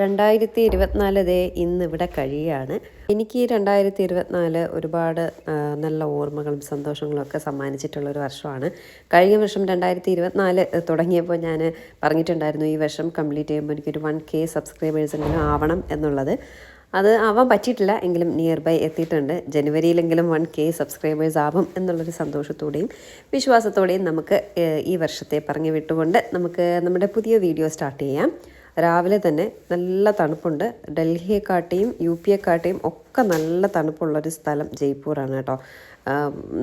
രണ്ടായിരത്തി ഇരുപത്തിനാല് ദേ ഇന്ന് ഇവിടെ കഴിയുകയാണ് എനിക്ക് രണ്ടായിരത്തി ഇരുപത്തിനാല് ഒരുപാട് നല്ല ഓർമ്മകളും സന്തോഷങ്ങളും ഒക്കെ സമ്മാനിച്ചിട്ടുള്ള ഒരു വർഷമാണ്. കഴിഞ്ഞ വർഷം രണ്ടായിരത്തി ഇരുപത്തിനാല് തുടങ്ങിയപ്പോൾ ഞാൻ പറഞ്ഞിട്ടുണ്ടായിരുന്നു ഈ വർഷം കംപ്ലീറ്റ് ചെയ്യുമ്പോൾ എനിക്കൊരു വൺ കെ സബ്സ്ക്രൈബേഴ്സെങ്കിലും ആവണം എന്നുള്ളത്. അത് ആവാൻ പറ്റിയിട്ടില്ല എങ്കിലും നിയർ ബൈ എത്തിയിട്ടുണ്ട്. ജനുവരിയിലെങ്കിലും വൺ കെ സബ്സ്ക്രൈബേഴ്സ് ആവും എന്നുള്ളൊരു സന്തോഷത്തോടെയും വിശ്വാസത്തോടെയും നമുക്ക് ഈ വർഷത്തെ പറഞ്ഞു വിട്ടുകൊണ്ട് നമുക്ക് നമ്മുടെ പുതിയ വീഡിയോ സ്റ്റാർട്ട് ചെയ്യാം. രാവിലെ തന്നെ നല്ല തണുപ്പുണ്ട്. ഡൽഹിയെക്കാട്ടിയും യു പിയെക്കാട്ടിയും ഒക്കെ നല്ല തണുപ്പുള്ളൊരു സ്ഥലം ജയ്പൂറാണ് കേട്ടോ.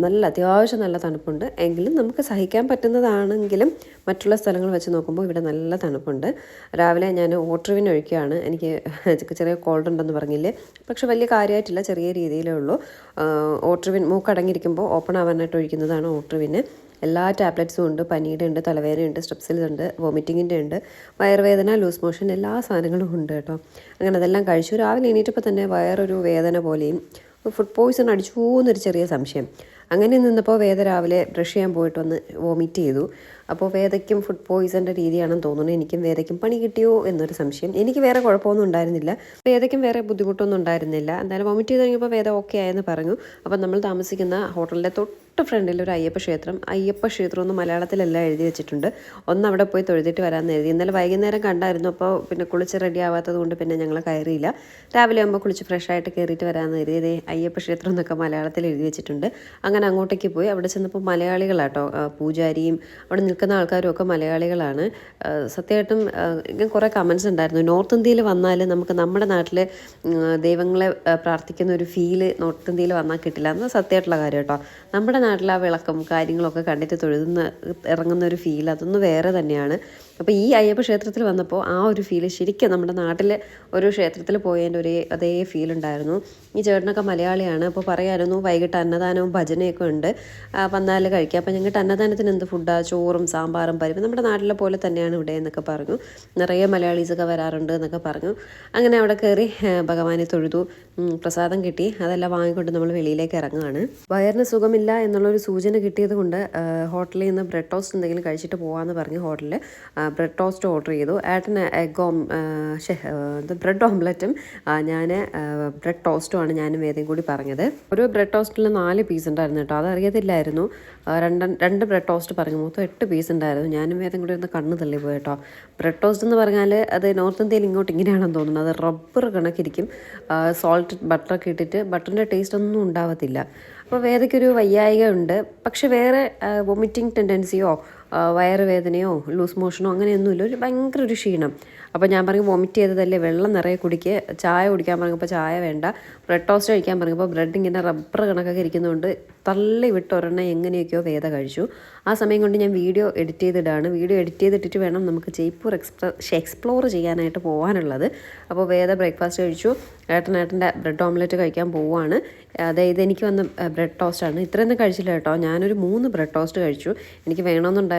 നല്ല അത്യാവശ്യം നല്ല തണുപ്പുണ്ട്. എങ്കിലും നമുക്ക് സഹിക്കാൻ പറ്റുന്നതാണെങ്കിലും മറ്റുള്ള സ്ഥലങ്ങൾ വെച്ച് നോക്കുമ്പോൾ ഇവിടെ നല്ല തണുപ്പുണ്ട്. രാവിലെ ഞാൻ ഓട്ടറിവിന് ഒഴിക്കുകയാണ് എനിക്ക് ചെറിയ കോൾഡ് ഉണ്ടെന്ന് പറഞ്ഞില്ലേ? പക്ഷെ വലിയ കാര്യമായിട്ടില്ല ചെറിയ രീതിയിലേ ഉള്ളൂ. ഓട്ടറിവിൻ മൂക്കടങ്ങിയിരിക്കുമ്പോൾ ഓപ്പൺ ആവാനായിട്ട് ഒഴിക്കുന്നതാണ് ഓട്ടറിവിന്. എല്ലാ ടാബ്ലറ്റ്സും ഉണ്ട് പനിയുടെ ഉണ്ട് തലവേദനയുണ്ട് സ്ട്രെപ്സിലുണ്ട് വോമിറ്റിങ്ങിന്റെ ഉണ്ട് വയറുവേദന ലൂസ് മോഷൻ എല്ലാ സാധനങ്ങളും ഉണ്ട് കേട്ടോ. അങ്ങനെ അതെല്ലാം കഴിച്ചു. രാവിലെ എണീറ്റപ്പോൾ തന്നെ വയറൊരു വേദന പോലെയും ഫുഡ് പോയിസൺ അടിച്ചു എന്നൊരു ചെറിയ സംശയം. അങ്ങനെ നിന്നപ്പോൾ വേദ രാവിലെ ബ്രഷ് ചെയ്യാൻ പോയിട്ട് വന്ന് വോമിറ്റ് ചെയ്തു. അപ്പോൾ വേദയ്ക്കും ഫുഡ് പോയിസന്റെ രീതിയാണെന്ന് തോന്നുന്നു. എനിക്കും വേദയ്ക്കും പണി കിട്ടിയോ എന്നൊരു സംശയം. എനിക്ക് വേറെ കുഴപ്പമൊന്നും ഉണ്ടായിരുന്നില്ല. വേദയ്ക്കും വേറെ ബുദ്ധിമുട്ടൊന്നും ഉണ്ടായിരുന്നില്ല. എന്തായാലും വോമിറ്റ് ചെയ്ത് കഴിഞ്ഞപ്പോൾ വേദ ഓക്കെ ആയെന്ന് പറഞ്ഞു. അപ്പോൾ നമ്മൾ താമസിക്കുന്ന ഹോട്ടലിന്റെ തൊട്ട് ഫ്രണ്ടിൽ ഒരു അയ്യപ്പ ക്ഷേത്രം. അയ്യപ്പ ക്ഷേത്രം എന്ന് മലയാളത്തിലല്ല എഴുതി വെച്ചിട്ടുണ്ട്. ഒന്ന് അവിടെ പോയി തൊഴുതിട്ട് വരാമെന്ന് എഴുതി ഇന്നലെ വൈകുന്നേരം കണ്ടായിരുന്നു. അപ്പോൾ പിന്നെ കുളിച്ച് റെഡി ആവാത്തത് കൊണ്ട് പിന്നെ ഞങ്ങൾ കയറിയില്ല. രാവിലെ ആകുമ്പോൾ കുളിച്ച് ഫ്രഷ് ആയിട്ട് കയറിയിട്ട് വരാമെന്ന് എഴുതി ഇതേ അയ്യപ്പ ക്ഷേത്രം എന്നൊക്കെ മലയാളത്തിൽ എഴുതി വെച്ചിട്ടുണ്ട്. അങ്ങനെ അങ്ങോട്ടേക്ക് പോയി. അവിടെ ചെന്നപ്പോൾ മലയാളികളാട്ടോ. പൂജാരിയും അവിടെ നിൽക്കുന്ന ആൾക്കാരും ഒക്കെ മലയാളികളാണ്. സത്യമായിട്ടും കുറേ കമൻസ് ഉണ്ടായിരുന്നു. നോർത്ത് ഇന്ത്യയിൽ വന്നാൽ നമുക്ക് നമ്മുടെ നാട്ടിൽ ദൈവങ്ങളെ പ്രാർത്ഥിക്കുന്ന ഒരു ഫീൽ നോർത്ത് ഇന്ത്യയിൽ വന്നാൽ കിട്ടില്ല. എന്ന് സത്യമായിട്ടുള്ള കാര്യം കേട്ടോ നമ്മുടെ നാട്ടിൽ ആ വിളക്കും കാര്യങ്ങളൊക്കെ കണ്ടിട്ട് തൊഴുതുന്ന ഇറങ്ങുന്ന ഒരു ഫീൽ അതൊന്നും വേറെ തന്നെയാണ്. അപ്പോൾ ഈ അയ്യപ്പ ക്ഷേത്രത്തിൽ വന്നപ്പോൾ ആ ഒരു ഫീൽ ശരിക്കും നമ്മുടെ നാട്ടിൽ ഒരു ക്ഷേത്രത്തിൽ പോയതിന്റെ ഒരേ അതേ ഫീൽ ഉണ്ടായിരുന്നു. ഈ ചേട്ടനൊക്കെ മലയാളിയാണ് അപ്പോൾ പറയായിരുന്നു വൈകിട്ട് അന്നദാനവും ഭജനയൊക്കെ ഉണ്ട്. വന്നാൽ കഴിക്കുക അപ്പോൾ ഞങ്ങൾക്ക് അന്നദാനത്തിന് എന്ത് ഫുഡാണ് ചോറും സാമ്പാറും പരിപ്പ് നമ്മുടെ നാട്ടിലെ പോലെ തന്നെയാണ് ഇവിടെ എന്നൊക്കെ പറഞ്ഞു. നിറയെ മലയാളീസൊക്കെ വരാറുണ്ട് എന്നൊക്കെ പറഞ്ഞു. അങ്ങനെ അവിടെ കയറി ഭഗവാനെ തൊഴുതു. പ്രസാദം കിട്ടി. അതെല്ലാം വാങ്ങിക്കൊണ്ട് നമ്മൾ വെളിയിലേക്ക് ഇറങ്ങുകയാണ് വയറിന് സുഖമില്ല എന്നുള്ളൊരു സൂചന കിട്ടിയത് കൊണ്ട് ഹോട്ടലിൽ നിന്ന് ബ്രെഡ് ടോസ്റ്റ് എന്തെങ്കിലും കഴിച്ചിട്ട് പോകാമെന്ന് പറഞ്ഞ് ഹോട്ടലിൽ ബ്രെഡ് ടോസ്റ്റ് ഓർഡർ ചെയ്തു. ഏട്ടന് എഗ് ഓം ബ്രെഡ് ഓംലറ്റും ഞാൻ ബ്രെഡ് ടോസ്റ്റുമാണ് ഞാനും വേദയും കൂടി പറഞ്ഞത്. ഒരു ബ്രെഡ് ടോസ്റ്റിൽ നാല് പീസ് ഉണ്ടായിരുന്നു കേട്ടോ. അതറിയത്തില്ലായിരുന്നു രണ്ട് രണ്ട് ബ്രെഡ് ടോസ്റ്റ് പറഞ്ഞു. മൊത്തം എട്ട് പീസ് ഉണ്ടായിരുന്നു. ഞാനും വേദം കൂടി ഒന്ന് കണ്ണ് തള്ളി പോയി കേട്ടോ. ബ്രെഡ് ടോസ്റ്റ് എന്ന് പറഞ്ഞാൽ അത് നോർത്ത് ഇന്ത്യയിൽ ഇങ്ങോട്ട് ഇങ്ങനെയാണെന്ന് തോന്നുന്നത് അത് റബ്ബർ കണക്കിരിക്കും. സോൾട്ട് ബട്ടറൊക്കെ ഇട്ടിട്ട് ബട്ടറിന്റെ ടേസ്റ്റ് ഒന്നും ഉണ്ടാവത്തില്ല. അപ്പോൾ വേദയ്ക്കൊരു വയ്യായിക ഉണ്ട് പക്ഷെ വേറെ വൊമിറ്റിംഗ് ടെൻഡൻസിയോ വയറുവേദനയോ ലൂസ് മോഷനോ അങ്ങനെയൊന്നുമില്ല. ഒരു ഭയങ്കര ഒരു ക്ഷീണം. അപ്പോൾ ഞാൻ പറയും വോമിറ്റ് ചെയ്തതല്ലേ വെള്ളം നിറയെ കുടിക്കുക ചായ കുടിക്കാൻ പറഞ്ഞപ്പോൾ ചായ വേണ്ട ബ്രെഡ് ടോസ്റ്റ് കഴിക്കാൻ പറഞ്ഞപ്പോൾ ബ്രെഡ് ഇങ്ങനെ റബ്ബർ കണക്കൊക്കെ ഇരിക്കുന്നതുകൊണ്ട് തള്ളി വിട്ട് ഒരെണ്ണം എങ്ങനെയൊക്കെയോ വേദ കഴിച്ചു. ആ സമയം കൊണ്ട് ഞാൻ വീഡിയോ എഡിറ്റ് ചെയ്തിടാണ്. വീഡിയോ എഡിറ്റ് ചെയ്തിട്ടിട്ട് വേണം നമുക്ക് ജയ്പൂർ എക്സ്പ്രസ് എക്സ്പ്ലോർ ചെയ്യാനായിട്ട് പോകാനുള്ളത് അപ്പോൾ വേദ ബ്രേക്ക്ഫാസ്റ്റ് കഴിച്ചു. ഏട്ടനേട്ടന്റെ ബ്രെഡ് ഓംലെറ്റ് കഴിക്കാൻ പോവുകയാണ് അതായത് എനിക്ക് വന്ന ബ്രെഡ് ടോസ്റ്റാണ് ഇത്രയൊന്നും കഴിച്ചില്ല കേട്ടോ. ഞാനൊരു മൂന്ന് ബ്രെഡ് ടോസ്റ്റ് കഴിച്ചു. എനിക്ക്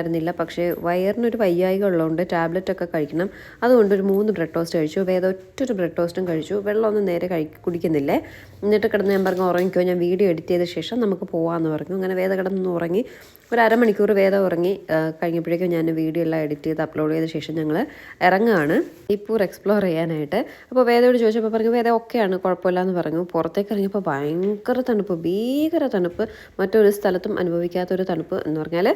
വേണമെന്നുണ്ടായിരുന്നില്ല പക്ഷേ വയറിനൊരു വയ്യായിക ഉള്ളതുകൊണ്ട് ടാബ്ലറ്റ് ഒക്കെ കഴിക്കണം. അതുകൊണ്ട് ഒരു മൂന്ന് ബ്രെഡ് ടോസ്റ്റ് കഴിച്ചു. വേദ ഒറ്റൊരു ബ്രെഡ് ടോസ്റ്റും കഴിച്ചു. വെള്ളമൊന്നും നേരെ കഴി കുടിക്കുന്നില്ലേ? എന്നിട്ട് കിടന്ന് ഞാൻ പറഞ്ഞു ഉറങ്ങിക്കോ ഞാൻ വീഡിയോ എഡിറ്റ് ചെയ്ത ശേഷം നമുക്ക് പോകാമെന്ന് പറഞ്ഞു. അങ്ങനെ വേദ കിടന്ന് ഉറങ്ങി. ഒരു അരമണിക്കൂർ വേദം ഉറങ്ങി കഴിഞ്ഞപ്പോഴേക്കും ഞാൻ വീഡിയോ എല്ലാം എഡിറ്റ് ചെയ്ത് അപ്ലോഡ് ചെയ്ത ശേഷം ഞങ്ങൾ ഇറങ്ങുകയാണ് ഇപ്പൂർ എക്സ്പ്ലോർ ചെയ്യാനായിട്ട്. അപ്പോൾ വേദയോട് ചോദിച്ചപ്പോൾ പറഞ്ഞു വേദ ഒക്കെയാണ് കുഴപ്പമില്ല എന്ന് പറഞ്ഞു. പുറത്തേക്ക് ഇറങ്ങിയപ്പോൾ ഭയങ്കര തണുപ്പ് ഭീകര തണുപ്പ്. മറ്റൊരു സ്ഥലത്തും അനുഭവിക്കാത്തൊരു തണുപ്പ് എന്ന് പറഞ്ഞാൽ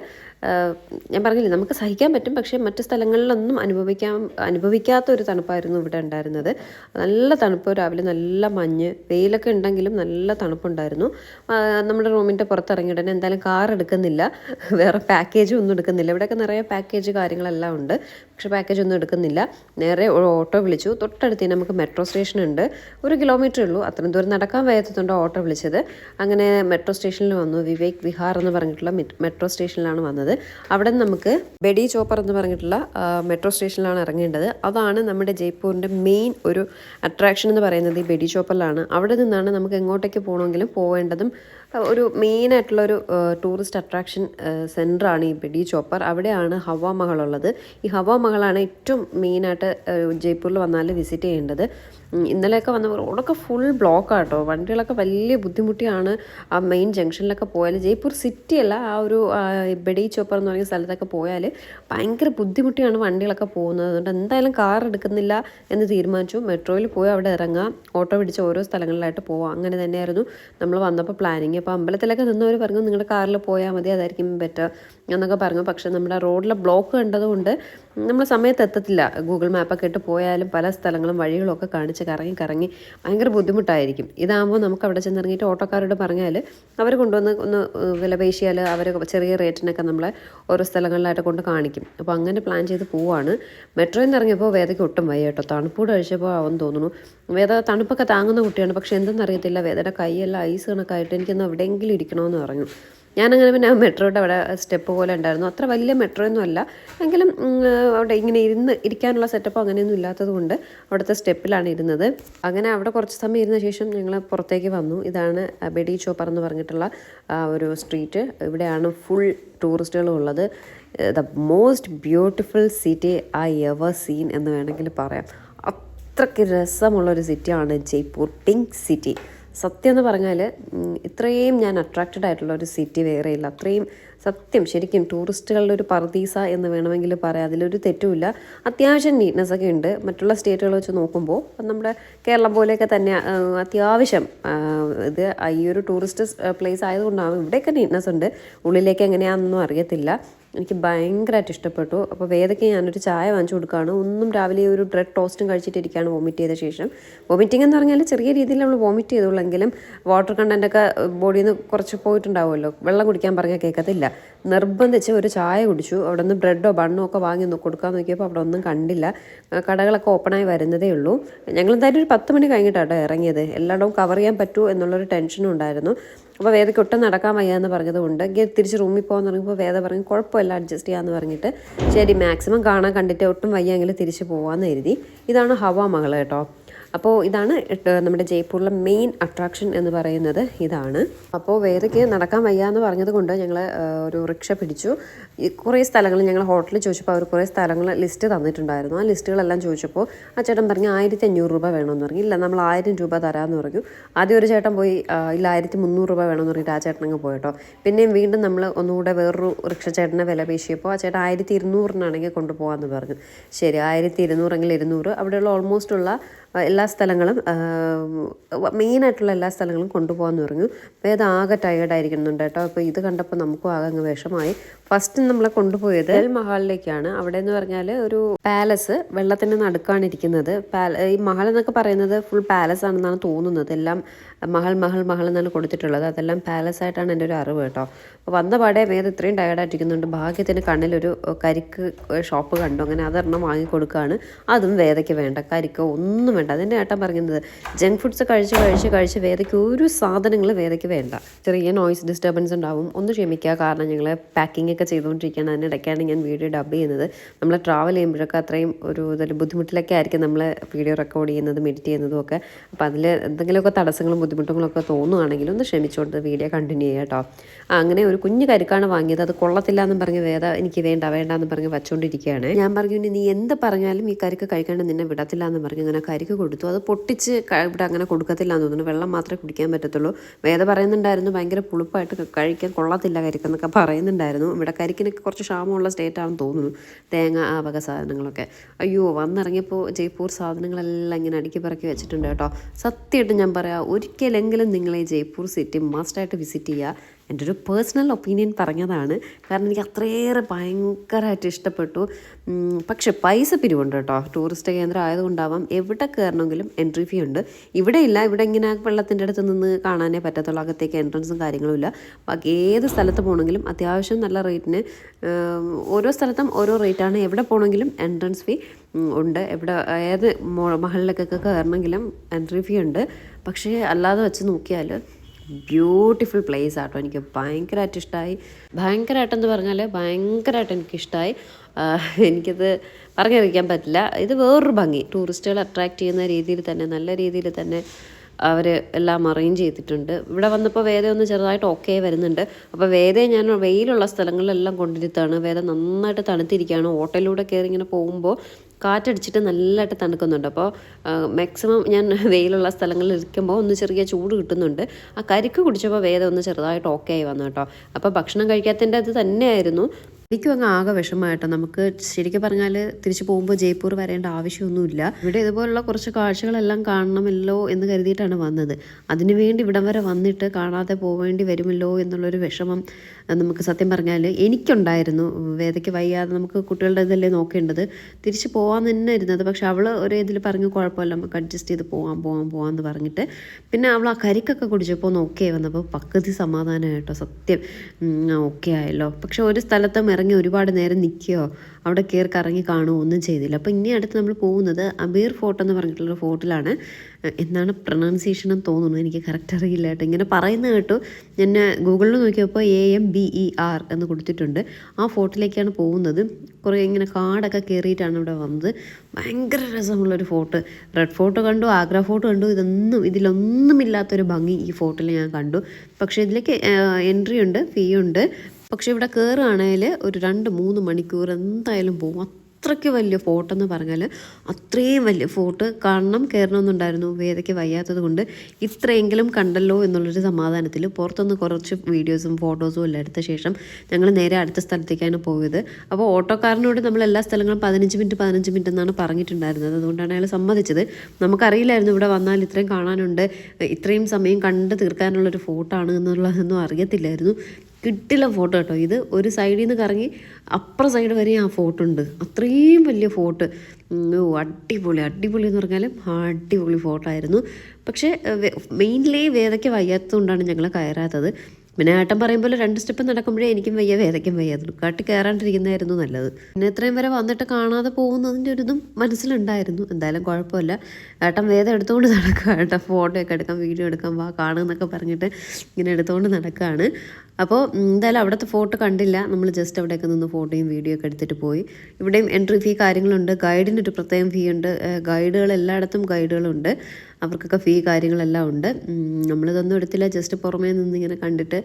ഞാൻ പറഞ്ഞില്ലേ നമുക്ക് സഹിക്കാൻ പറ്റും പക്ഷേ മറ്റു സ്ഥലങ്ങളിലൊന്നും അനുഭവിക്കാൻ അനുഭവിക്കാത്ത ഒരു തണുപ്പായിരുന്നു ഇവിടെ ഉണ്ടായിരുന്നത്. നല്ല തണുപ്പ് രാവിലെ നല്ല മഞ്ഞ് വെയിലൊക്കെ ഉണ്ടെങ്കിലും നല്ല തണുപ്പുണ്ടായിരുന്നു. നമ്മുടെ റൂമിന്റെ പുറത്തിറങ്ങിയിട്ടുണ്ടെങ്കിൽ എന്തായാലും കാർ എടുക്കുന്നില്ല. വേറെ പാക്കേജ് ഒന്നും എടുക്കുന്നില്ല. ഇവിടെയൊക്കെ നിറയെ പാക്കേജ് കാര്യങ്ങളെല്ലാം ഉണ്ട്. പക്ഷേ പാക്കേജ് ഒന്നും എടുക്കുന്നില്ല. നേരെ ഓട്ടോ വിളിച്ചു. തൊട്ടടുത്ത് നമുക്ക് മെട്രോ സ്റ്റേഷൻ ഉണ്ട്. ഒരു കിലോമീറ്റർ ഉള്ളൂ. അത്രയും ദൂരം നടക്കാൻ വയ്യാത്തതുകൊണ്ട് ഓട്ടോ വിളിച്ചത്. അങ്ങനെ മെട്രോ സ്റ്റേഷനിൽ വന്നു. വിവേക് വിഹാർ എന്ന് പറഞ്ഞിട്ടുള്ള മെട്രോ സ്റ്റേഷനിലാണ് വന്നത്. അവിടെ നമുക്ക് ബെഡി ചോപ്പർ എന്ന് പറഞ്ഞിട്ടുള്ള മെട്രോ സ്റ്റേഷനിലാണ് ഇറങ്ങേണ്ടത്. അതാണ് നമ്മുടെ ജയ്പൂരിന്റെ മെയിൻ ഒരു അട്രാക്ഷൻ എന്ന് പറയുന്നത് ഈ ബെഡി ചോപ്പറിലാണ്. അവിടെ നിന്നാണ് നമുക്ക് എങ്ങോട്ടേക്ക് പോകണമെങ്കിലും പോവേണ്ടതും ആ, ഒരു ഒരു ടൂറിസ്റ്റ് അട്രാക്ഷൻ സെന്ററാണ് ഈ ബെഡി ചോപ്പർ അവിടെയാണ് ഹവാ മഹൾ ഉള്ളത്. ഈ ഹവാ മഹളാണ് ഏറ്റവും മെയിനായിട്ട് ജയ്പൂരിൽ വന്നാൽ വിസിറ്റ് ചെയ്യേണ്ടത്. ഇന്നലെയൊക്കെ വന്ന റോഡൊക്കെ ഫുൾ ബ്ലോക്കാട്ടോ വണ്ടികളൊക്കെ വലിയ ബുദ്ധിമുട്ടിയാണ്. ആ മെയിൻ ജംഗ്ഷനിലൊക്കെ പോയാൽ ജയ്പൂർ സിറ്റിയല്ല ആ ഒരു ബെഡി ചോപ്പർ എന്ന് പറയുന്ന സ്ഥലത്തൊക്കെ പോയാൽ ഭയങ്കര ബുദ്ധിമുട്ടിയാണ് വണ്ടികളൊക്കെ പോകുന്നത്. അതുകൊണ്ട് എന്തായാലും കാർ എടുക്കുന്നില്ല എന്ന് തീരുമാനിച്ചു. മെട്രോയിൽ പോയി അവിടെ ഇറങ്ങാം. ഓട്ടോ പിടിച്ച് ഓരോ സ്ഥലങ്ങളിലായിട്ട് പോവാം. അങ്ങനെ തന്നെയായിരുന്നു. നമ്മൾ വന്നപ്പോൾ പ്ലാനിങ് അപ്പോൾ അമ്പലത്തിലൊക്കെ നിന്നവർ പറഞ്ഞു നിങ്ങളുടെ കാറിൽ പോയാൽ മതി അതായിരിക്കും ബെറ്റർ എന്നൊക്കെ പറഞ്ഞു. പക്ഷേ നമ്മുടെ റോഡിലെ ബ്ലോക്ക് കണ്ടതുകൊണ്ട് നമ്മൾ സമയത്ത് എത്തത്തില്ല. ഗൂഗിൾ മാപ്പൊക്കെ ഇട്ട് പോയാലും പല സ്ഥലങ്ങളും വഴികളൊക്കെ കാണിച്ച് കറങ്ങി കറങ്ങി ഭയങ്കര ബുദ്ധിമുട്ടായിരിക്കും. ഇതാകുമ്പോൾ നമുക്ക് അവിടെ ചെന്നിറങ്ങിയിട്ട് ഓട്ടോക്കാരോട് പറഞ്ഞാൽ അവർ കൊണ്ടുവന്ന് ഒന്ന് വിലപേശിയാൽ അവർ ചെറിയ റേറ്റിനൊക്കെ നമ്മളെ ഓരോ സ്ഥലങ്ങളിലായിട്ട് കൊണ്ട് കാണിക്കും. അപ്പോൾ അങ്ങനെ പ്ലാൻ ചെയ്ത് പോവാണ്. മെട്രോയിൽ നിന്ന് ഇറങ്ങിയപ്പോൾ വേദയ്ക്ക് ഒട്ടും വയ്യ കേട്ടോ. തണുപ്പൂടെ കഴിച്ചപ്പോൾ അവൻ തോന്നുന്നു. വേദ തണുപ്പൊക്കെ താങ്ങുന്ന കുട്ടിയാണ്. പക്ഷേ എന്തെന്നറിയത്തില്ല വേദയുടെ കൈയെല്ലാം ഐസ് കണക്കായിട്ട് എനിക്കൊന്ന് എവിടെയെങ്കിലും ഇരിക്കണമെന്ന് പറഞ്ഞു. ഞാനങ്ങനെ പിന്നെ മെട്രോയുടെ അവിടെ സ്റ്റെപ്പ് പോലെ ഉണ്ടായിരുന്നു. അത്ര വലിയ മെട്രോ ഒന്നും അല്ല. എങ്കിലും അവിടെ ഇങ്ങനെ ഇരുന്ന് ഇരിക്കാനുള്ള സെറ്റപ്പ് അങ്ങനെയൊന്നും ഇല്ലാത്തത് കൊണ്ട് അവിടുത്തെ സ്റ്റെപ്പിലാണ് ഇരുന്നത്. അങ്ങനെ അവിടെ കുറച്ച് സമയം ഇരുന്ന ശേഷം ഞങ്ങൾ പുറത്തേക്ക് വന്നു. ഇതാണ് ബെഡി ചോപ്പർ എന്ന് പറഞ്ഞിട്ടുള്ള ഒരു സ്ട്രീറ്റ്. ഇവിടെയാണ് ഫുൾ ടൂറിസ്റ്റുകളും ഉള്ളത്. The most beautiful city I ever seen എന്ന് വേണമെങ്കിൽ പറയാം. അത്രയ്ക്ക് രസമുള്ളൊരു സിറ്റിയാണ് ജയ്പൂർ പിങ്ക് സിറ്റി. സത്യം എന്ന് പറഞ്ഞാൽ ഇത്രയും ഞാൻ അട്രാക്റ്റഡ് ആയിട്ടുള്ള ഒരു സിറ്റി വേറെ ഇല്ല. അത്രയും സത്യം ശരിക്കും ടൂറിസ്റ്റുകളുടെ ഒരു പർദീസ എന്ന് വേണമെങ്കിൽ പറയാം. അതിലൊരു തെറ്റുമില്ല. അത്യാവശ്യം നീറ്റ്നെസ് ഒക്കെ ഉണ്ട്. മറ്റുള്ള സ്റ്റേറ്റുകൾ വെച്ച് നോക്കുമ്പോൾ നമ്മുടെ കേരളം പോലെയൊക്കെ തന്നെ അത്യാവശ്യം ഇത് ഈ ഒരു ടൂറിസ്റ്റ് പ്ലേസ് ആയതുകൊണ്ടാണ് ഇവിടെയൊക്കെ നീറ്റ്നെസ് ഉണ്ട്. ഉള്ളിലേക്ക് എങ്ങനെയാണെന്നൊന്നും അറിയത്തില്ല. എനിക്ക് ഭയങ്കരമായിട്ട് ഇഷ്ടപ്പെട്ടു. അപ്പോൾ വേദയ്ക്ക് ഞാനൊരു ചായ വാങ്ങിച്ചു കൊടുക്കുകയാണ് ഒന്നും രാവിലെ ഒരു ബ്രെഡ് ടോസ്റ്റും കഴിച്ചിട്ടിരിക്കുകയാണ് വോമിറ്റ് ചെയ്ത ശേഷം. വോമിറ്റിംഗ് എന്ന് പറഞ്ഞാൽ ചെറിയ രീതിയിൽ നമ്മൾ വോമിറ്റ് ചെയ്തുള്ളെങ്കിലും വാട്ടർ കണ്ടന്റൊക്കെ ബോഡിയിൽ നിന്ന് കുറച്ച് പോയിട്ടുണ്ടാവുമല്ലോ. വെള്ളം കുടിക്കാൻ പറഞ്ഞാൽ കേൾക്കത്തില്ല നിർബന്ധിച്ച് ഒരു ചായ കുടിച്ചു. അവിടെ നിന്ന് ബ്രെഡോ ബണ്ണോ ഒക്കെ വാങ്ങി ഒന്ന് കൊടുക്കാൻ നോക്കിയപ്പോൾ അവിടെ ഒന്നും കണ്ടില്ല. കടകളൊക്കെ ഓപ്പണായി വരുന്നതേ ഉള്ളൂ. ഞങ്ങൾ എന്തായാലും ഒരു പത്ത് മണി കഴിഞ്ഞിട്ടാട്ടോ ഇറങ്ങിയത്. എല്ലായിടവും കവർ ചെയ്യാൻ പറ്റുമോ എന്നുള്ളൊരു ടെൻഷനും ഉണ്ടായിരുന്നു. അപ്പോൾ വേദയ്ക്ക് ഒട്ടും നടക്കാൻ വയ്യ എന്ന് പറഞ്ഞതുകൊണ്ട് തിരിച്ച് റൂമിൽ പോകാൻ തുടങ്ങിയപ്പോൾ വേദ പറഞ്ഞു കുഴപ്പമില്ല അഡ്ജസ്റ്റ് ചെയ്യാമെന്ന് പറഞ്ഞിട്ട് ശരി മാക്സിമം കാണാൻ കണ്ടിട്ട് ഒട്ടും വയ്യെങ്കിൽ തിരിച്ച് പോകാമെന്ന് കരുതി. ഇതാണ് ഹവാ മകൾ കേട്ടോ. അപ്പോൾ ഇതാണ് നമ്മുടെ ജയ്പൂരിലെ മെയിൻ അട്രാക്ഷൻ എന്ന് പറയുന്നത് ഇതാണ്. അപ്പോൾ വേദയ്ക്ക് നടക്കാൻ വയ്യ എന്ന് പറഞ്ഞത് കൊണ്ട് ഞങ്ങൾ ഒരു റിക്ഷ പിടിച്ചു. കുറേ സ്ഥലങ്ങൾ ഞങ്ങൾ ഹോട്ടലിൽ ചോദിച്ചപ്പോൾ അവർ കുറേ സ്ഥലങ്ങൾ ലിസ്റ്റ് തന്നിട്ടുണ്ടായിരുന്നു. ആ ലിസ്റ്റുകളെല്ലാം ചോദിച്ചപ്പോൾ ആ ചേട്ടൻ പറഞ്ഞു ആയിരത്തി അഞ്ഞൂറ് രൂപ വേണമെന്ന് പറഞ്ഞു. ഇല്ല നമ്മൾ ആയിരം രൂപ തരാമെന്ന് പറഞ്ഞു. ആദ്യം ഒരു ചേട്ടൻ പോയി ഇല്ല ആയിരത്തി മുന്നൂറ് രൂപ വേണമെന്ന് പറഞ്ഞിട്ട് ആ ചേട്ടൻ അങ്ങ് പോയിട്ടോ പിന്നെയും വീണ്ടും നമ്മൾ ഒന്നുകൂടെ വേറൊരു റിക്ഷ ചേട്ടനെ വില പേശിയപ്പോൾ ആ ചേട്ടൻ ആയിരത്തി ഇരുന്നൂറിനാണെങ്കിൽ കൊണ്ടുപോകാമെന്ന് പറഞ്ഞു. ശരി ആയിരത്തി ഇരുന്നൂറെങ്കിൽ ഇരുന്നൂറ്. അവിടെയുള്ള ഓൾമോസ്റ്റ് ഉള്ള എല്ലാ സ്ഥലങ്ങളും മെയിനായിട്ടുള്ള എല്ലാ സ്ഥലങ്ങളും കൊണ്ടുപോകാമെന്ന് പറഞ്ഞു അപ്പോൾ ഇത് ആകെ ടയേർഡായിരിക്കുന്നുണ്ട് കേട്ടോ. അപ്പോൾ ഇത് കണ്ടപ്പോൾ നമുക്കും ആകെ അങ്ങ് വിഷമായി. ഫസ്റ്റ് നമ്മളെ കൊണ്ടുപോയത് ഡൽ മഹാളിലേക്കാണ് അവിടെ എന്ന് പറഞ്ഞാൽ ഒരു പാലസ് വെള്ളത്തിന്റെ നടുക്കാണ് ഇരിക്കുന്നത്. ഈ മഹൽ എന്നൊക്കെ പറയുന്നത് ഫുൾ പാലസ് ആണെന്നാണ് തോന്നുന്നത്. എല്ലാം മഹൽ മഹൽ മഹൽ എന്നാണ് കൊടുത്തിട്ടുള്ളത്. അതെല്ലാം പാലസ് ആയിട്ടാണ് എന്റെ ഒരു അറിവ് കേട്ടോ. അപ്പോൾ വന്ന പാടെ വേദം ഇത്രയും ടയർഡായിട്ടിരിക്കുന്നുണ്ട് ഭാഗ്യത്തിന് കണ്ണിലൊരു കരിക്ക് ഷോപ്പ് കണ്ടു. അങ്ങനെ അതെണ്ണം വാങ്ങിക്കൊടുക്കുകയാണ് അതും വേദയ്ക്ക് വേണ്ട. കരിക്കോ ഒന്നും വേണ്ട. അതിന്റെ ഏട്ടൻ പറയുന്നത് ജങ്ക് ഫുഡ്സ് കഴിച്ച് കഴിച്ച് കഴിച്ച് വേദയ്ക്ക് ഒരു സാധനങ്ങൾ വേദയ്ക്ക് വേണ്ട. ചെറിയ നോയ്സ് ഡിസ്റ്റർബൻസ് ഉണ്ടാവും. ഒന്ന് ക്ഷമിക്കുക. കാരണം ഞങ്ങൾ പാക്കിംഗ് ഒക്കെ ചെയ്തുകൊണ്ടിരിക്കുകയാണ്. അതിനിടയ്ക്കാണ് ഞാൻ വീഡിയോ ഡബ് ചെയ്യുന്നത്. നമ്മൾ ട്രാവൽ ചെയ്യുമ്പോഴൊക്കെ അത്രയും ഒരു ബുദ്ധിമുട്ടിലൊക്കെ ആയിരിക്കും നമ്മൾ വീഡിയോ റെക്കോർഡ് ചെയ്യുന്നതും എഡിറ്റ് ചെയ്യുന്നതും ഒക്കെ. അപ്പോൾ അതിൽ എന്തെങ്കിലുമൊക്കെ തടസ്സങ്ങളും ബുദ്ധിമുട്ടുകളൊക്കെ തോന്നുകയാണെങ്കിൽ ഒന്ന് ക്ഷമിച്ചുകൊണ്ട് വീഡിയോ കണ്ടിന്യൂ ചെയ്യുക കേട്ടോ അങ്ങനെ ഒരു കുഞ്ഞു കരുക്കാണ് വാങ്ങിയത്. അത് കൊള്ളത്തില്ല എന്ന് പറഞ്ഞ് വേദ എനിക്ക് വേണ്ട വേണ്ട എന്ന് പറഞ്ഞ് വച്ചുകൊണ്ടിരിക്കുകയാണ് ഞാൻ പറഞ്ഞു "ഇനി നീ എന്ത് പറഞ്ഞാലും ഈ കരുക്ക് കഴിക്കാണ്ട് നിന്നെ വിടത്തില്ല എന്ന് പറഞ്ഞ് അങ്ങനെ കരിക്ക് കൊടുത്തു. അത് പൊട്ടിച്ച് ഇവിടെ അങ്ങനെ കൊടുക്കത്തില്ല എന്ന് തോന്നുന്നു. വെള്ളം മാത്രമേ കുടിക്കാൻ പറ്റത്തുള്ളൂ. വേദ പറയുന്നുണ്ടായിരുന്നു ഭയങ്കര പുളിപ്പായിട്ട് കഴിക്കാൻ കൊള്ളത്തില്ല കരിക്കെന്നൊക്കെ പറയുന്നുണ്ടായിരുന്നു. ഇവിടെ കരിക്കിനൊക്കെ കുറച്ച് ക്ഷാമമുള്ള സ്റ്റേറ്റ് ആണെന്ന് തോന്നുന്നു. തേങ്ങ ആ വക സാധനങ്ങളൊക്കെ. അയ്യോ വന്നിറങ്ങിയപ്പോൾ ജയ്പൂർ സാധനങ്ങളെല്ലാം ഇങ്ങനെ അടുക്കി പറക്കി വെച്ചിട്ടുണ്ട് കേട്ടോ. സത്യമായിട്ട് ഞാൻ പറയാം ഒരിക്കലെങ്കിലും നിങ്ങളെ ജയ്പൂർ സിറ്റി മസ്റ്റായിട്ട് വിസിറ്റ് ചെയ്യുക. എന്റെ ഒരു പേഴ്സണൽ ഒപ്പീനിയൻ പറഞ്ഞതാണ്. കാരണം എനിക്ക് അത്രയേറെ ഭയങ്കരമായിട്ട് ഇഷ്ടപ്പെട്ടു. പക്ഷേ പൈസ പിരിവുണ്ട് കേട്ടോ. ടൂറിസ്റ്റ് കേന്ദ്രം ആയതുകൊണ്ടാവാം എവിടെ കയറണമെങ്കിലും എൻട്രി ഫീ ഉണ്ട്. ഇവിടെ ഇല്ല ഇവിടെ ഇങ്ങനെ വെള്ളത്തിന്റെ അടുത്ത് നിന്ന് കാണാനേ പറ്റത്തുള്ളൂ. അകത്തേക്ക് എൻട്രൻസും കാര്യങ്ങളും ഇല്ല. ബാക്കി ഏത് സ്ഥലത്ത് പോകണമെങ്കിലും അത്യാവശ്യം നല്ല റേറ്റിന് ഓരോ സ്ഥലത്തും ഓരോ റേറ്റാണ് എവിടെ പോകണമെങ്കിലും എൻട്രൻസ് ഫീ ഉണ്ട്. എവിടെ ഏത് മഹളിലേക്കൊക്കെ കയറണമെങ്കിലും എൻട്രി ഫീ ഉണ്ട്. പക്ഷേ അല്ലാതെ വെച്ച് നോക്കിയാൽ ബ്യൂട്ടിഫുൾ പ്ലേസ് ആട്ടോ. എനിക്ക് ഭയങ്കരമായിട്ട് ഇഷ്ടമായി ഭയങ്കരമായിട്ടെന്ന് പറഞ്ഞാൽ ഭയങ്കരമായിട്ട് എനിക്കിഷ്ടമായി എനിക്കത് പറഞ്ഞറിയിക്കാൻ പറ്റില്ല. ഇത് വേറൊരു ഭംഗി. ടൂറിസ്റ്റുകൾ അട്രാക്റ്റ് ചെയ്യുന്ന രീതിയിൽ തന്നെ നല്ല രീതിയിൽ തന്നെ അവർ എല്ലാം അറേഞ്ച് ചെയ്തിട്ടുണ്ട്. ഇവിടെ വന്നപ്പോൾ വേദ ഒന്ന് ചെറുതായിട്ട് ഓക്കെ വരുന്നുണ്ട്. അപ്പോൾ വേദയെ ഞാൻ വെയിലുള്ള സ്ഥലങ്ങളിലെല്ലാം കൊണ്ടിരുത്താണ്. വേദ നന്നായിട്ട് തണുത്തിരിക്കുകയാണ്. ഓട്ടോയിലൂടെ കയറി ഇങ്ങനെ പോകുമ്പോൾ കാറ്റടിച്ചിട്ട് നല്ലതായിട്ട് തണുക്കുന്നുണ്ട്. അപ്പോൾ മാക്സിമം ഞാൻ വെയിലുള്ള സ്ഥലങ്ങളിൽ ഇരിക്കുമ്പോൾ ഒന്ന് ചെറിയ ചൂട് കിട്ടുന്നുണ്ട്. ആ കരിക്ക് കുടിച്ചപ്പോൾ വേദം ഒന്ന് ചെറുതായിട്ട് ഓക്കെ ആയി വന്നു കേട്ടോ. അപ്പോൾ ഭക്ഷണം കഴിക്കാത്തതിന്റെ അത് തന്നെയായിരുന്നു. എനിക്കും അങ്ങ് ആകെ വിഷമമായിട്ടോ നമുക്ക് ശരിക്കും പറഞ്ഞാൽ തിരിച്ചു പോകുമ്പോൾ ജയ്പൂർ വരേണ്ട ആവശ്യമൊന്നുമില്ല. ഇവിടെ ഇതുപോലുള്ള കുറച്ച് കാഴ്ചകളെല്ലാം കാണണമല്ലോ എന്ന് കരുതിയിട്ടാണ് വന്നത്. അതിനുവേണ്ടി ഇവിടം വരെ വന്നിട്ട് കാണാതെ പോവേണ്ടി വരുമല്ലോ എന്നുള്ളൊരു വിഷമം നമുക്ക് സത്യം പറഞ്ഞാൽ എനിക്കുണ്ടായിരുന്നു. വേദയ്ക്ക് വയ്യാതെ നമുക്ക് കുട്ടികളുടെ ഇതല്ലേ നോക്കേണ്ടത്. തിരിച്ച് പോകാൻ തന്നെ ഇരുന്നത്. പക്ഷെ അവൾ ഒരേ ഇതിൽ പറഞ്ഞു കുഴപ്പമില്ല. നമുക്ക് അഡ്ജസ്റ്റ് ചെയ്ത് പോകാം പോകാം പോകാം എന്ന് പറഞ്ഞിട്ട്. പിന്നെ അവൾ ആ കരിക്കൊക്കെ കുടിച്ചപ്പോൾ ഒന്ന് വന്നപ്പോൾ പകുതി സമാധാനം സത്യം. ഓക്കെ ആയല്ലോ. പക്ഷെ ഒരു സ്ഥലത്തും ഇറങ്ങി ഒരുപാട് നേരം നിൽക്കുകയോ അവിടെ കയറി കറങ്ങി കാണുകയോ ഒന്നും ചെയ്തില്ല. അപ്പോൾ ഇനി അടുത്ത് നമ്മൾ പോകുന്നത് അബീർ ഫോർട്ട് എന്ന് പറഞ്ഞിട്ടുള്ള ഫോർട്ടിലാണ്. എന്താണ് പ്രൊണൗൺസിയേഷൻ എന്ന് തോന്നുന്നു. എനിക്ക് കറക്റ്റ് അറിയില്ല കേട്ടോ. ഇങ്ങനെ പറയുന്നത് കേട്ടോ. ഞാൻ ഗൂഗിളിൽ നോക്കിയപ്പോൾ A M B E R എന്ന് കൊടുത്തിട്ടുണ്ട്. ആ ഫോർട്ടിലേക്കാണ് പോകുന്നത്. കുറേ ഇങ്ങനെ കാടൊക്കെ കയറിയിട്ടാണ് ഇവിടെ വന്നത്. ഭയങ്കര രസമുള്ളൊരു ഫോർട്ട് റെഡ് ഫോർട്ട് കണ്ടു ആഗ്ര ഫോർട്ട് കണ്ടു. ഇതൊന്നും ഇതിലൊന്നുമില്ലാത്തൊരു ഭംഗി ഈ ഫോർട്ടിൽ ഞാൻ കണ്ടു. പക്ഷേ ഇതിലേക്ക് എൻട്രി ഉണ്ട് ഫീ ഉണ്ട്. പക്ഷേ ഇവിടെ കയറുകയാണെങ്കിൽ ഒരു രണ്ട് മൂന്ന് മണിക്കൂർ എന്തായാലും പോകും അത്രയ്ക്ക് വലിയ ഫോട്ടോ എന്ന് പറഞ്ഞാൽ അത്രയും വലിയ ഫോട്ട് കാണണം കയറണമെന്നുണ്ടായിരുന്നു വേദയ്ക്ക് വയ്യാത്തത് കൊണ്ട് ഇത്രയെങ്കിലും കണ്ടല്ലോ എന്നുള്ളൊരു സമാധാനത്തിൽ പുറത്തുനിന്ന് കുറച്ച് വീഡിയോസും ഫോട്ടോസും എല്ലാം എടുത്ത ശേഷം ഞങ്ങൾ നേരെ അടുത്ത സ്ഥലത്തേക്കാണ് പോയത്. അപ്പോൾ ഓട്ടോക്കാരനോട് നമ്മൾ എല്ലാ സ്ഥലങ്ങളും പതിനഞ്ച് മിനിറ്റ് പതിനഞ്ച് മിനിറ്റ് എന്നാണ് പറഞ്ഞിട്ടുണ്ടായിരുന്നത്. അതുകൊണ്ടാണ് അയാൾ സമ്മതിച്ചത്. നമുക്കറിയില്ലായിരുന്നു ഇവിടെ വന്നാൽ ഇത്രയും കാണാനുണ്ട്. ഇത്രയും സമയം കണ്ട് തീർക്കാനുള്ളൊരു ഫോട്ടോ ആണ് എന്നുള്ളതൊന്നും അറിയത്തില്ലായിരുന്നു. കിട്ടില്ല ഫോട്ടോ കേട്ടോ. ഇത് ഒരു സൈഡിൽ നിന്ന് കറങ്ങി അപ്പുറ സൈഡ് വരെ ആ ഫോട്ടോ ഉണ്ട്. അത്രയും വലിയ ഫോട്ടോ. അടിപൊളി അടിപൊളി എന്ന് പറഞ്ഞാലും അടിപൊളി ഫോട്ടോ ആയിരുന്നു. പക്ഷേ മെയിൻലി വേദയ്ക്ക് വയ്യാത്തതുകൊണ്ടാണ് ഞങ്ങൾ കയറാത്തത്. പിന്നെ ഏട്ടൻ പറയുമ്പോൾ രണ്ട് സ്റ്റെപ്പ് നടക്കുമ്പോഴേ എനിക്കും വയ്യ വേദയ്ക്കും വയ്യ. കാട്ടി കയറാണ്ടിരിക്കുന്നതായിരുന്നു നല്ലത്. പിന്നെ ഇത്രയും വരെ വന്നിട്ട് കാണാതെ പോകുന്നതിന്റെ ഒരു ഇതും മനസ്സിലുണ്ടായിരുന്നു. എന്തായാലും കുഴപ്പമില്ല. ഏട്ടൻ വേദം എടുത്തുകൊണ്ട് നടക്കുക. ഏട്ടൻ ഫോട്ടോ ഒക്കെ എടുക്കാം വീഡിയോ എടുക്കാം വാ കാണുമെന്നൊക്കെ പറഞ്ഞിട്ട് ഇങ്ങനെ എടുത്തുകൊണ്ട് നടക്കുകയാണ്. അപ്പോൾ എന്തായാലും അവിടുത്തെ ഫോട്ടോ കണ്ടില്ല. നമ്മൾ ജസ്റ്റ് അവിടെയൊക്കെ നിന്ന് ഫോട്ടോയും വീഡിയോ ഒക്കെ എടുത്തിട്ട് പോയി. ഇവിടെയും എൻട്രി ഫീ കാര്യങ്ങളുണ്ട്. ഗൈഡിന്റെ ഒരു പ്രത്യേകം ഫീ ഉണ്ട്. ഗൈഡുകൾ എല്ലായിടത്തും ഗൈഡുകളുണ്ട് അവർക്കൊക്കെ ഫീ കാര്യങ്ങളെല്ലാം ഉണ്ട്. നമ്മളിതൊന്നും എടുത്തില്ല. ജസ്റ്റ് പുറമേ നിന്ന് ഇങ്ങനെ കണ്ടിട്ട്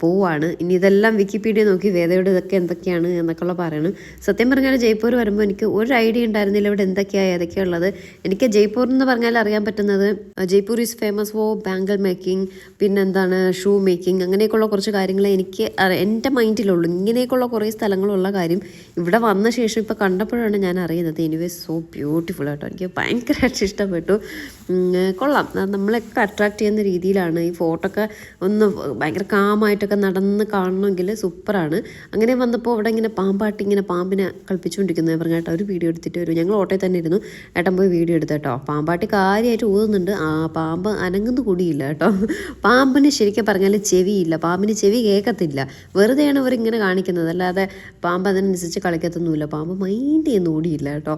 പോവാണ്. ഇനി ഇതെല്ലാം വിക്കിപീഡിയ നോക്കി വേദയുടെ ഇതൊക്കെ എന്തൊക്കെയാണ് എന്നൊക്കെയുള്ള പറയണം. സത്യം പറഞ്ഞാൽ ജയ്പൂർ വരുമ്പോൾ എനിക്ക് ഒരു ഐഡിയ ഉണ്ടായിരുന്നില്ല ഇവിടെ എന്തൊക്കെയാണ് ഏതൊക്കെയാണ് ഉള്ളത്. എനിക്ക് ജയ്പൂർ എന്ന് പറഞ്ഞാൽ അറിയാൻ പറ്റുന്നത് Jaipur is famous for bangle making പിന്നെന്താണ് ഷൂ മേക്കിംഗ് അങ്ങനെയൊക്കെയുള്ള കുറച്ച് കാര്യങ്ങൾ എനിക്ക് എന്റെ മൈൻഡിലുള്ളൂ. ഇങ്ങനെയൊക്കെയുള്ള കുറേ സ്ഥലങ്ങളുള്ള കാര്യം ഇവിടെ വന്ന ശേഷം ഇപ്പോൾ കണ്ടപ്പോഴാണ് ഞാൻ അറിയുന്നത്. എനിവേ സോ ബ്യൂട്ടിഫുൾ ആട്ടോ. എനിക്ക് ഭയങ്കരമായിട്ട് ഇഷ്ടപ്പെട്ടു. കൊള്ളാം. നമ്മളൊക്കെ അട്രാക്ട് ചെയ്യുന്ന രീതിയിലാണ്. ഈ ഫോട്ടോ ഒക്കെ ഒന്ന് ഭയങ്കര കാമായിട്ടൊക്കെ നടന്ന് കാണണമെങ്കിൽ സൂപ്പറാണ്. അങ്ങനെ വന്നപ്പോൾ അവിടെ ഇങ്ങനെ പാമ്പാട്ടി ഇങ്ങനെ പാമ്പിനെ കളിപ്പിച്ചുകൊണ്ടിരിക്കുന്നത് പറഞ്ഞ കേട്ടോ ഒരു വീഡിയോ എടുത്തിട്ട് വരും. ഞങ്ങൾ ഓട്ടോയിൽ തന്നെ ഇരുന്നു. ഏട്ടൻ പോയി വീഡിയോ എടുത്തു കേട്ടോ. പാമ്പാട്ടി കാര്യമായിട്ട് ഊതുന്നുണ്ട്. ആ പാമ്പ് അനങ്ങുന്നു കൂടിയില്ല കേട്ടോ. പാമ്പിന് ശരിക്കും പറഞ്ഞാൽ ചെവിയില്ല. പാമ്പിന് ചെവി കേൾക്കത്തില്ല. വെറുതെയാണ് അവർ ഇങ്ങനെ കാണിക്കുന്നത്. അല്ലാതെ പാമ്പ് അതിനനുസരിച്ച് കളിക്കത്തൊന്നുമില്ല. പാമ്പ് മൈൻഡ് ചെയ്യുന്ന കൂടിയില്ല കേട്ടോ.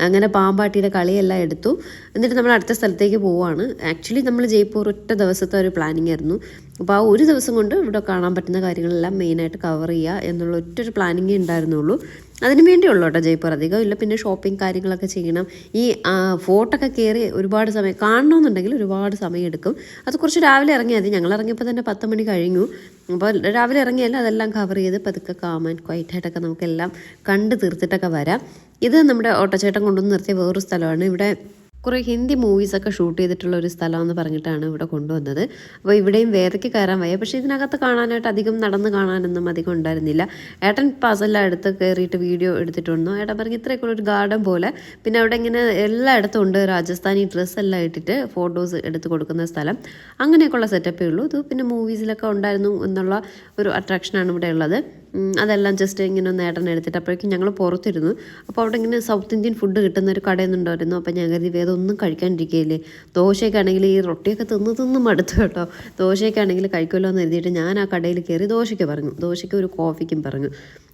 അങ്ങനെ പാമ്പാട്ടിയുടെ കളിയെല്ലാം എടുത്തു. എന്നിട്ട് നമ്മൾ അടുത്ത സ്ഥലത്തേക്ക് പോവുകയാണ്. ആക്ച്വലി നമ്മൾ ജയ്പൂർ ഒറ്റ ദിവസത്തെ ഒരു പ്ലാനിങ് ആയിരുന്നു. അപ്പോൾ ആ ഒരു ദിവസം കൊണ്ട് ഇവിടെ കാണാൻ പറ്റുന്ന കാര്യങ്ങളെല്ലാം മെയിനായിട്ട് കവർ ചെയ്യുക എന്നുള്ള ഒറ്റൊരു പ്ലാനിങ്ങേ ഉണ്ടായിരുന്നുള്ളൂ. അതിന് വേണ്ടിയുള്ളൂ കേട്ടോ ജയ്പൂർ. അധികം ഇല്ല. പിന്നെ ഷോപ്പിംഗ് കാര്യങ്ങളൊക്കെ ചെയ്യണം. ഈ ഫോട്ടൊക്കെ കയറി ഒരുപാട് സമയം കാണണമെന്നുണ്ടെങ്കിൽ ഒരുപാട് സമയം എടുക്കും. അത് കുറച്ച് രാവിലെ ഇറങ്ങിയാൽ ഞങ്ങൾ ഇറങ്ങിയപ്പോൾ തന്നെ പത്ത് മണി കഴിഞ്ഞു. അപ്പോൾ രാവിലെ ഇറങ്ങിയാൽ അതെല്ലാം കവർ ചെയ്ത് പതുക്കെ കാമൻ ക്വൈറ്റായിട്ടൊക്കെ നമുക്കെല്ലാം കണ്ട് തീർത്തിട്ടൊക്കെ വരാം. ഇത് നമ്മുടെ ഓട്ടോച്ചേട്ടൻ കൊണ്ടുവന്ന് നിർത്തിയ വേറൊരു സ്ഥലമാണ്. ഇവിടെ കുറേ ഹിന്ദി മൂവീസൊക്കെ ഷൂട്ട് ചെയ്തിട്ടുള്ള ഒരു സ്ഥലമെന്ന് പറഞ്ഞിട്ടാണ് ഇവിടെ കൊണ്ടുവന്നത്. അപ്പോൾ ഇവിടെയും വേദയ്ക്ക് കയറാൻ വയ്യ. പക്ഷേ ഇതിനകത്ത് കാണാനായിട്ട് അധികം നടന്ന് കാണാനൊന്നും അധികം ഉണ്ടായിരുന്നില്ല. ഏട്ടൻ പാസല്ല എടുത്ത് കയറിയിട്ട് വീഡിയോ എടുത്തിട്ടുണ്ട്. ഏട്ടൻ പറഞ്ഞു ഇത്രയൊക്കെ ഒരു ഗാർഡൻ പോലെ. പിന്നെ അവിടെ ഇങ്ങനെ എല്ലായിടത്തും ഉണ്ട്. രാജസ്ഥാനി ഡ്രസ്സ് എല്ലാം ഇട്ടിട്ട് ഫോട്ടോസ് എടുത്ത് കൊടുക്കുന്ന സ്ഥലം. അങ്ങനെയൊക്കെയുള്ള സെറ്റപ്പേ ഉള്ളൂ. ഇത് പിന്നെ മൂവീസിലൊക്കെ ഉണ്ടായിരുന്നു എന്നുള്ള ഒരു അട്രാക്ഷനാണ് ഇവിടെ ഉള്ളത്. അതെല്ലാം ജസ്റ്റ് ഇങ്ങനെ ഒന്ന് ഏട്ടൻ എടുത്തിട്ട് അപ്പോഴേക്കും ഞങ്ങൾ പുറത്തിരുന്നു. അപ്പോൾ അവിടെ ഇങ്ങനെ സൗത്ത് ഇന്ത്യൻ ഫുഡ് കിട്ടുന്ന ഒരു കടയിൽ നിന്നുണ്ടായിരുന്നു അപ്പോൾ ഞാൻ കരുതി വേദം ഒന്നും കഴിക്കാണ്ടിരിക്കുകയില്ലേ? ദോശയൊക്കെ ആണെങ്കിൽ ഈ റൊട്ടിയൊക്കെ തിന്ന് തിന്ന് മടുത്തു കേട്ടോ. ദോശയൊക്കെ ആണെങ്കിൽ കഴിക്കുമല്ലോ എന്ന് എഴുതിയിട്ട് ഞാൻ ആ കടയിൽ കയറി ദോശയ്ക്ക് പറഞ്ഞു. ദോശയ്ക്ക് ഒരു കോഫിക്കും പറഞ്ഞു.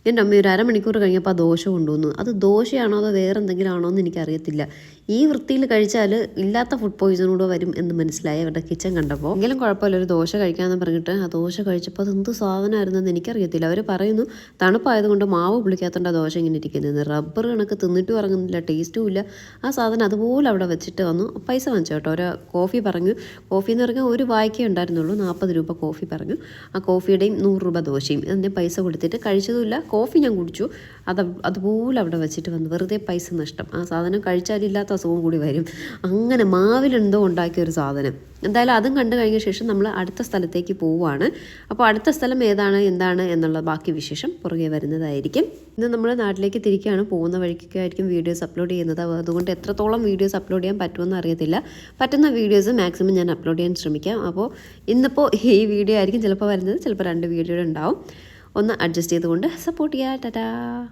എന്റെ അമ്മ ഒരു അരമണിക്കൂർ കഴിഞ്ഞപ്പോൾ ആ ദോശ കൊണ്ടുവന്നു. അത് ദോശയാണോ അതോ വേറെ എന്തെങ്കിലും ആണോ എന്ന് എനിക്കറിയത്തില്ല. ഈ വൃത്തിയിൽ കഴിച്ചാൽ ഇല്ലാത്ത ഫുഡ് പോയിസൺ വരും എന്ന് മനസ്സിലായി അവരുടെ കിച്ചൺ കണ്ടപ്പോൾ. എങ്കിലും കുഴപ്പമില്ല ഒരു ദോശ കഴിക്കാമെന്ന് പറഞ്ഞിട്ട് ആ ദോശ കഴിച്ചപ്പോൾ അത് എന്ത് സാധനമായിരുന്നെന്ന് എനിക്കറിയത്തില്ല. അവർ പറയുന്നു തണുപ്പായതുകൊണ്ട് മാവ് പുളിക്കാത്തണ്ട ദോശ ഇങ്ങനെ ഇരിക്കുന്നത്. റബ്ബർ കണക്ക് തിന്നിട്ടും ഇറങ്ങുന്നില്ല ടേസ്റ്റും ഇല്ല. ആ സാധനം അതുപോലെ അവിടെ വെച്ചിട്ട് വന്നു. പൈസ വാങ്ങിച്ചു കേട്ടോ. ഒരു കോഫി പറഞ്ഞു. കോഫി എന്ന് പറഞ്ഞാൽ ഒരു വായിക്കേ ഉണ്ടായിരുന്നുള്ളൂ. നാൽപ്പത് രൂപ കോഫി പറഞ്ഞു. ആ കോഫിയുടെയും നൂറ് രൂപ ദോശയും. അതിന്റെ പൈസ കൊടുത്തിട്ട് കഴിച്ചതുമില്ല. കോഫി ഞാൻ കുടിച്ചു. അത് അതുപോലെ അവിടെ വെച്ചിട്ട് വന്നു വെറുതെ പൈസ നഷ്ടം. ആ സാധനം കഴിച്ചാലില്ലാത്ത അസുഖം കൂടി വരും. അങ്ങനെ മാവിലെന്തോ ഉണ്ടാക്കിയ ഒരു സാധനം. എന്തായാലും അതും കണ്ടു കഴിഞ്ഞ ശേഷം നമ്മൾ അടുത്ത സ്ഥലത്തേക്ക് പോവുകയാണ് അപ്പോൾ അടുത്ത സ്ഥലം ഏതാണ് എന്താണ് എന്നുള്ള ബാക്കി വിശേഷം പുറകെ വരുന്നതായിരിക്കും. ഇന്ന് നമ്മൾ നാട്ടിലേക്ക് തിരിക്കുകയാണ് പോകുന്ന വഴിക്കൊക്കെ ആയിരിക്കും വീഡിയോസ് അപ്ലോഡ് ചെയ്യുന്നത്. അതുകൊണ്ട് എത്രത്തോളം വീഡിയോസ് അപ്ലോഡ് ചെയ്യാൻ പറ്റുമെന്ന് അറിയത്തില്ല. പറ്റുന്ന വീഡിയോസ് മാക്സിമം ഞാൻ അപ്ലോഡ് ചെയ്യാൻ ശ്രമിക്കാം. അപ്പോൾ ഇന്നിപ്പോൾ ഈ വീഡിയോ ആയിരിക്കും ചിലപ്പോൾ വരുന്നത്. ചിലപ്പോൾ രണ്ട് വീഡിയോ ഉണ്ടാവും. ഒന്ന് അഡ്ജസ്റ്റ് ചെയ്തുകൊണ്ട് സപ്പോർട്ട് ചെയ്യുക. ടാറ്റാ.